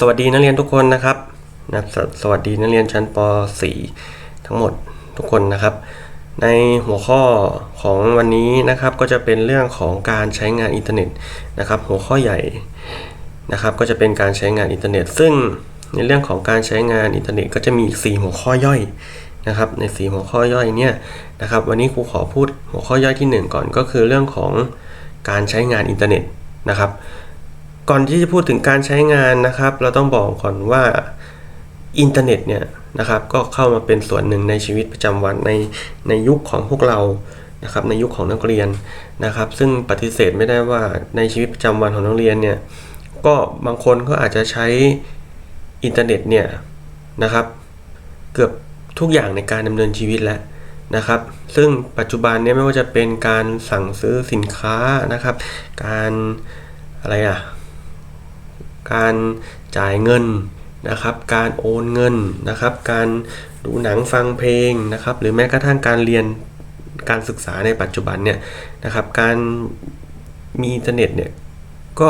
สวัสดีนักเรียนทุกคนนะครับนะสสวัสดีนักเรียนชั้นป .4 ทั้งหมดทุกคนนะครับ ในหัวข้อของวันนี้นะครับก็จะเป็นเรื่องของการใช้งานอินเทอร์เน็ตนะครับ หัวข้อใหญ่นะครับ ก็จะเป็นการใช้งานอินเทอร์เน็ต ซึ่งในเรื่องของการใช้งานอินเทอร์เน็ต ก็จะมีอีก4หัวข้อย่อยนะครับ ใน 4 หัวข้อย่อยเนี่ยนะครับ วันนี้ครูขอพูดหัวข้อย่อยทีหนึ่1 ก่อนก็คือเรื่องของการใช้งานอินเทอร์เน็ตนะครับ ก่อนที่จะพูดถึงการใช้งานนะครับ เราต้องบอกก่อนว่าอินเทอร์เน็ตเนี่ยนะครับ ก็เข้ามาเป็นส่วนหนึ่งในชีวิตประจำวันในในยุคของพวกเรานะครับ ในยุคของนักเรียนนะครับ ซึ่งปฏิเสธไม่ได้ว่าในชีวิตประจำวันของนักเรียนเนี่ยก็บางคนก็อาจจะใช้อินเทอร์เน็ตเนี่ยนะครับ เกือบทุกอย่างในการดำเนินชีวิตแล้วนะครับ ซึ่งปัจจุบันเนี่ยไม่ว่าจะเป็นการสั่งซื้อสินค้านะครับ การอะไรอะ การจ่ายเงินนะครับ การโอนเงินนะครับ การดูหนังฟังเพลงนะครับ หรือแม้กระทั่งการเรียนการศึกษาในปัจจุบันเนี่ยนะครับ การมีอินเทอร์เน็ตเนี่ยก็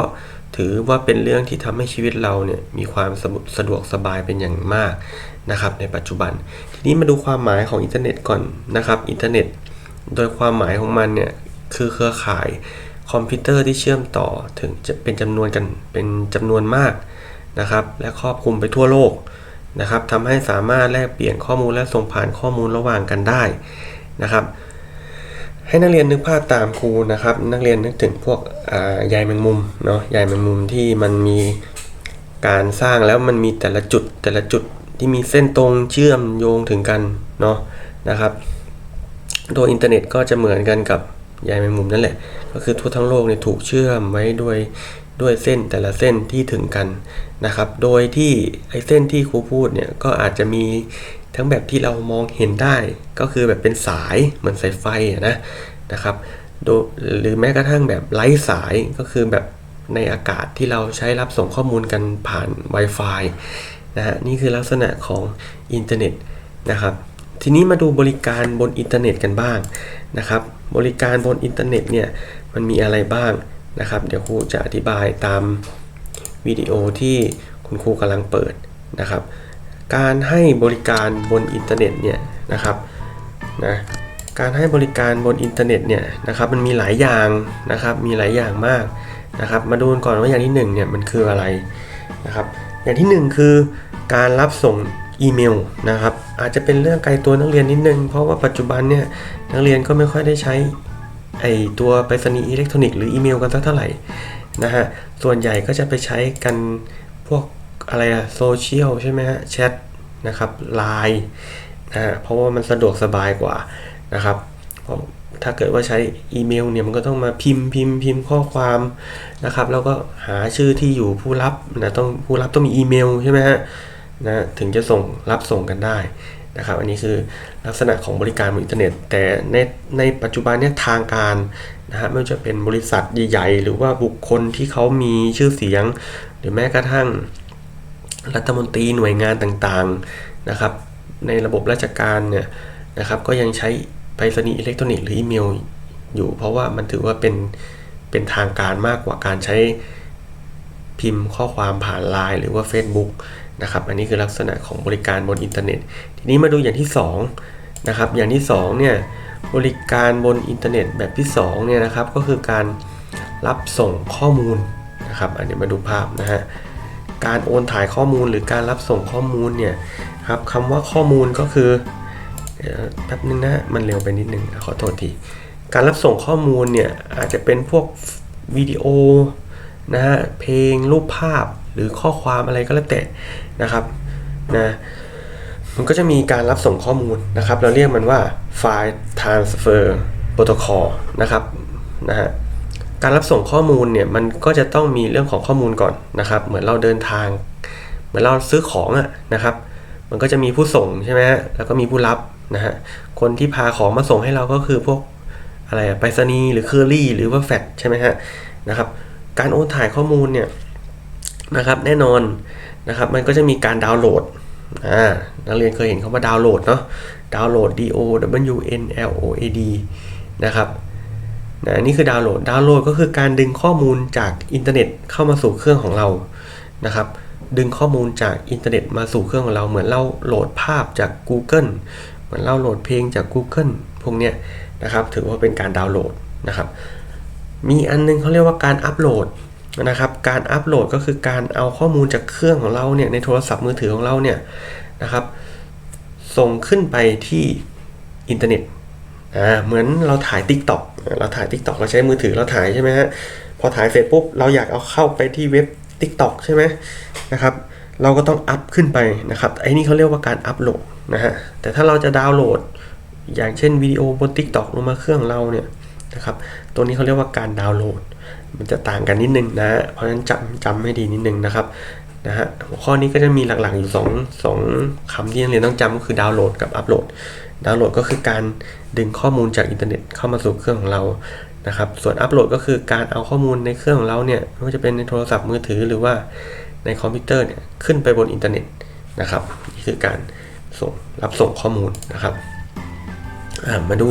ถือว่าเป็นเรื่องที่ทำให้ชีวิตเราเนี่ยมีความสะสะดวกสบายเป็นอย่างมากนะครับ ในปัจจุบัน ทีนี้มาดูความหมายของอินเทอร์เน็ตก่อนนะครับ อินเทอร์เน็ต โดยความหมายของมันเนี่ยคือเครือข่าย คอมพิวเตอร์ที่เชื่อมต่อถึงจะเป็นจำนวนกันเป็นจำนวนมากนะครับ และครอบคลุมไปทั่วโลกนะครับทำให้สามารถแลกเปลี่ยนข้อมูลและส่งผ่านข้อมูลระหว่างกันได้นะครับ ให้นักเรียนนึกภาพตามครูนะครับ นักเรียนนึกถึงพวกใยแมงมุมเนาะใยแมงมุมที่มันมีการสร้างแล้วมันมีแต่ละจุดแต่ละจุดที่มีเส้นตรงเชื่อมโยงถึงกันเนาะนะครับ โดยอินเทอร์เน็ตก็จะเหมือนกันกับใยแมงมุมนั่นแหละ ก็คือทั่วทั้งโลกเนี่ยถูกเชื่อมไว้ด้วยด้วยเส้นแต่ละเส้นที่ถึงกันนะครับ โดยที่ไอ้เส้นที่ครูพูดเนี่ยก็อาจจะมีทั้งแบบที่เรามองเห็นได้ ก็คือแบบเป็นสายเหมือนสายไฟนะนะครับหรือแม้กระทั่งแบบไร้สายก็คือแบบในอากาศที่เราใช้รับส่งข้อมูลกันผ่าน Wi-Fi นะฮะนี่คือลักษณะของอินเทอร์เน็ตนะครับ ทีนี้มาดูบริการบนอินเทอร์เน็ตกันบ้างนะครับ บริการบนอินเทอร์เน็ตเนี่ยมันมีอะไรบ้างนะครับ เดี๋ยวครูจะอธิบายตามวิดีโอที่คุณครูกำลังเปิดนะครับ การให้บริการบนอินเทอร์เน็ตเนี่ยนะครับนะการให้บริการบนอินเทอร์เน็ตเนี่ยนะครับมันมีหลายอย่างนะครับมีหลายอย่างมากนะครับ มาดูกันก่อนว่าอย่างที่1เนี่ยมันคืออะไรนะครับ อย่างที่ 1 คือการรับส่ง อีเมลนะครับ อาจจะเป็นเรื่องไกลตัวนักเรียนนิดนึง เพราะว่าปัจจุบันเนี่ยนักเรียนก็ไม่ค่อยได้ใช้ไอตัวไปรษณีย์อิเล็กทรอนิกส์หรืออีเมลกันสักเท่าไหร่นะฮะส่วนใหญ่ก็จะไปใช้กันพวกอะไรอะโซเชียลใช่ไหมฮะแชทนะครับไลน์นะฮะเพราะว่ามันสะดวกสบายกว่านะครับถ้าเกิดว่าใช้อีเมลเนี่ยมันก็ต้องมาพิมพ์พิมพ์พิมพ์ข้อความนะครับ แล้วก็หาชื่อที่อยู่ผู้รับนะต้องผู้รับต้องมีอีเมลใช่ไหมฮะ นะถึงจะส่งรับส่งกันได้นะครับ อันนี้คือลักษณะของบริการบนอินเทอร์เน็ต แต่ในในปัจจุบันเนี่ยทางการนะฮะไม่ว่าจะเป็นบริษัทใหญ่ๆ หรือว่าบุคคลที่เขามีชื่อเสียง หรือแม้กระทั่งรัฐมนตรีหน่วยงานต่างๆนะครับ ในระบบราชการเนี่ยนะครับก็ยังใช้ไปรษณีย์อิเล็กทรอนิกส์หรืออีเมลอยู่เพราะว่ามันถือว่าเป็นเป็นทางการมากกว่าการใช้พิมพ์ข้อความผ่านไลน์หรือว่า Facebook นะครับ อันนี้คือลักษณะของบริการบนอินเทอร์เน็ต ทีนี้มาดูอย่างที่2นะครับ อย่างที่2เนี่ยบริการบนอินเทอร์เน็ตแบบที่2เนี่ยนะครับ ก็คือการรับส่งข้อมูลนะครับ อันนี้มาดูภาพนะฮะ การโอนถ่ายข้อมูลหรือการรับส่งข้อมูลเนี่ยครับคำว่าข้อมูลก็คือแป๊บนึงนะ มันเร็วไปนิดนึง ขอโทษที การรับส่งข้อมูลเนี่ยอาจจะเป็นพวกวิดีโอนะฮะ เพลง รูปภาพ หรือข้อความอะไรก็แล้วแต่นะครับนะมันก็จะมีการรับส่งข้อมูลนะครับ เราเรียกมันว่าไฟล์ transfer protocol นะครับนะฮะการรับส่งข้อมูลเนี่ยมันก็จะต้องมีเรื่องของข้อมูลก่อนนะครับ เหมือนเราเดินทาง เหมือนเราซื้อของอะนะครับ มันก็จะมีผู้ส่งใช่ไหมฮะแล้วก็มีผู้รับนะฮะคนที่พาของมาส่งให้เราก็คือพวกอะไรอะไปรษณีย์หรือเคอรี่หรือว่าแฟกใช่ไหมฮะนะครับ การโอนถ่ายข้อมูลเนี่ย นะครับ แน่นอนนะครับ มันก็จะมีการดาวน์โหลดอ่านักเรียนเคยเห็นคาว่าดาวน์โหลดเนาะดาวน์โหลด D O W N L O A D นะครับนะนี่คือดาวน์โหลด ดาวน์โหลดก็คือการดึงข้อมูลจากอินเทอร์เน็ตเข้ามาสู่เครื่องของเรา นะครับ ดึงข้อมูลจากอินเทอร์เน็ตมาสู่เครื่องของเรา เหมือนเราโหลดภาพจาก Google เหมือนเราโหลดเพลงจาก Google พวกเนี้ยนะครับ ถือว่าเป็นการดาวน์โหลดนะครับ มีอันนึงเขาเรียกว่าการอัปโหลด นะครับ การอัปโหลดก็คือการเอาข้อมูลจากเครื่องของเราเนี่ยในโทรศัพท์มือถือของเราเนี่ยนะครับ ส่งขึ้นไปที่อินเทอร์เน็ตอ่าเหมือนเราถ่าย Tik t o อกเราถ่าย Tik t o อกเราใช้มือถือเราถ่ายใช่ไหมฮะพอถ่ายเสร็จปุ๊บเราอยากเอาเข้าไปที่เว็บ Tik t o อกใช่ไหมนะครับ เราก็ต้องอัพขึ้นไปนะครับไอ้นี่เขาเรียกว่าการอัพโหลดนะฮะแต่ถ้าเราจะดาวน์โหลด อย่างเช่นวิดีโอบน Tik t o อกลงมาเครื่องเราเนี่ย นะครับ ตัวนี้เขาเรียกว่าการดาวน์โหลด มันจะต่างกันนิดนึงนะ เพราะฉะนั้นจำจำให้ดีนิดนึงนะครับนะฮะหัวข้อนี้ก็จะมีหลักๆอยู่2งคำที่นักเรียนต้องจำก็คือดาวน์โหลดกับอัพโหลด ดาวน์โหลดก็คือการดึงข้อมูลจากอินเทอร์เน็ตเข้ามาสู่เครื่องของเรานะครับ ส่วนอัพโหลดก็คือการเอาข้อมูลในเครื่องของเราเนี่ยไม่ว่าจะเป็นในโทรศัพท์มือถือหรือว่าในคอมพิวเตอร์เนี่ยขึ้นไปบนอินเทอร์เน็ตนะครับนี่คือการส่งรับส่งข้อมูลนะครับมาดู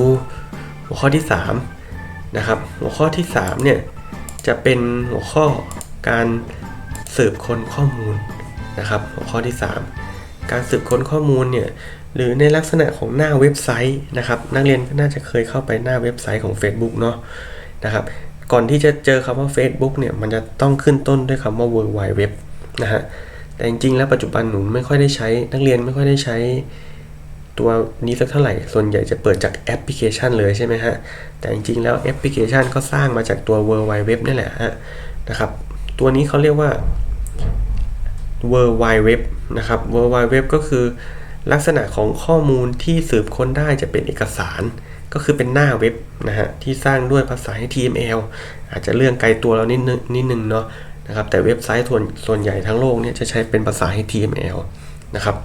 หัวข้อที่ 3 นะครับ หัวข้อที่3เนี่ยจะเป็นหัวข้อการสืบค้นข้อมูลนะครับ หัวข้อที่ 3 การสืบค้นข้อมูลเนี่ยหรือในลักษณะของหน้าเว็บไซต์นะครับ นักเรียนก็น่าจะเคยเข้าไปหน้าเว็บไซต์ของ Facebook เนาะนะครับ ก่อนที่จะเจอคำว่า Facebook เนี่ยมันจะต้องขึ้นต้นด้วยคำว่า World Wide Web นะฮะแต่จริงๆแล้วปัจจุบันหนูไม่ค่อยได้ใช้นักเรียนไม่ค่อยได้ใช้ ตัวนี้สักเท่าไหร่ ส่วนใหญ่จะเปิดจากแอปพลิเคชันเลยใช่ไหมฮะ แต่จริงๆแล้วแอปพลิเคชันก็สร้างมาจากตัว World Wide Web นี่แหละฮะนะครับ ตัวนี้เขาเรียกว่า World Wide Web นะครับ World Wide Web ก็คือลักษณะของข้อมูลที่สืบค้นได้จะเป็นเอกสาร ก็คือเป็นหน้าเว็บนะฮะที่สร้างด้วยภาษา HTML อาจจะเรื่องไกลตัวเรานิดนึงนิดนึงเนาะนะครับแต่เว็บไซต์ส่วนส่วนใหญ่ทั้งโลกเนี่ยจะใช้เป็นภาษา HTML นะครับ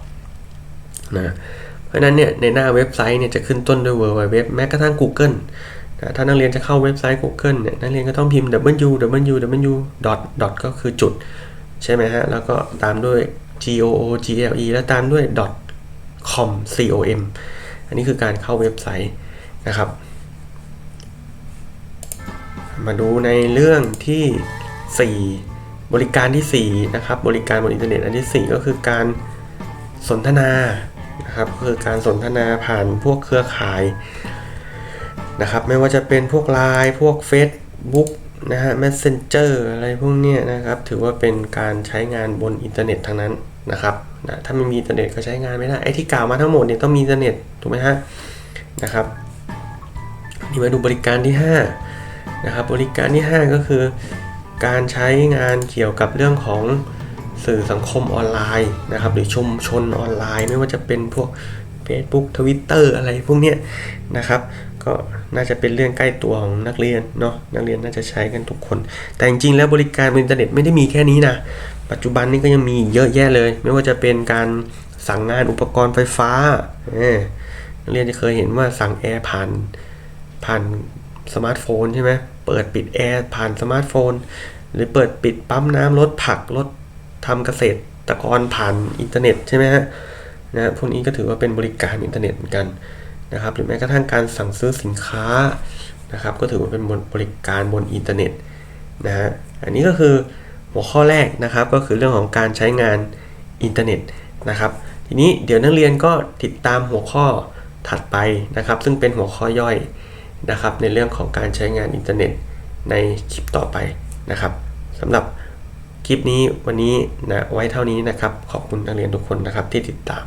นะ ราะนั้นเนี่ยในหน้าเว็บไซต์เนี่ยจะขึ้นต้นด้วย w w w แม้กระทั่ง Google นะถ้านักเรียนจะเข้าเว็บไซต์ Google เนี่ยนักเรียนก็ต้องพิมพ์ w w w dot dot ก็คือจุด ใช่ไหมฮะ แล้วก็ตามด้วย g o o g l e แล้วตามด้วย com com อันนี้คือการเข้าเว็บไซต์นะครับ มาดูในเรื่องที่ 4 บริการที่ 4 นะครับ บริการบนอินเทอร์เน็ตอันที่ 4 ก็คือการสนทนา นะครับคือการสนทนาผ่านพวกเครือข่ายนะครับไม่ว่าจะเป็นพวก Line พวก Facebook นะฮะ Messenger อะไรพวกเนี้ยนะครับ ถือว่าเป็นการใช้งานบนอินเทอร์เน็ตทั้งนั้นนะครับนะถ้าไม่มีอินเทอร์เน็ตก็ใช้งานไม่ได้ไอ้ที่กล่าวมาทั้งหมดเนี่ยต้องมีอินเทอร์เน็ตถูกไหมฮะนะครับนี่มาดูบริการที่5นะครับบริการที่ 5 ก็คือ การใช้งานเกี่ยวกับเรื่องของ สื่อสังคมออนไลน์นะครับหรือชุมชนออนไลน์ไม่ว่าจะเป็นพวก Facebook Twitter อะไรพวกเนี้ยนะครับ ก็น่าจะเป็นเรื่องใกล้ตัวของนักเรียนเนาะนักเรียนน่าจะใช้กันทุกคน แต่จริงๆแล้วบริการบนอินเทอร์เน็ตไม่ได้มีแค่นี้นะปัจจุบันนี้ก็ยังมีเยอะแยะเลย ไม่ว่าจะเป็นการสั่งงานอุปกรณ์ไฟฟ้าเนักเรียนจะเคยเห็นว่าสั่งแอร์ผ่านผ่านสมาร์ทโฟนใช่ไหมเปิดปิดแอร์ผ่านสมาร์ทโฟน หรือเปิดปิดปั๊มน้ำรถผักรถ ทำเกษตรตะกรผ่านอินเทอร์เน็ตใช่ไหมฮะนะพวกนี้ก็ถือว่าเป็นบริการอินเทอร์เน็ตเหมือนกันนะครับหรือแม้กระทั่งการสั่งซื้อสินค้านะครับก็ถือว่าเป็นบริการบนอินเทอร์เน็ตนะฮะอันนี้ก็คือหัวข้อแรกนะครับก็คือเรื่องของการใช้งานอินเทอร์เน็ตนะครับทีนี้เดี๋ยวนักเรียนก็ติดตามหัวข้อถัดไปนะครับ ซึ่งเป็นหัวข้อย่อยนะครับในเรื่องของการใช้งานอินเทอร์เน็ตในคลิปต่อไปนะครับสำหรับ คลิปนี้วันนี้นะไว้เท่านี้นะครับ ขอบคุณนักเรียนทุกคนนะครับที่ติดตาม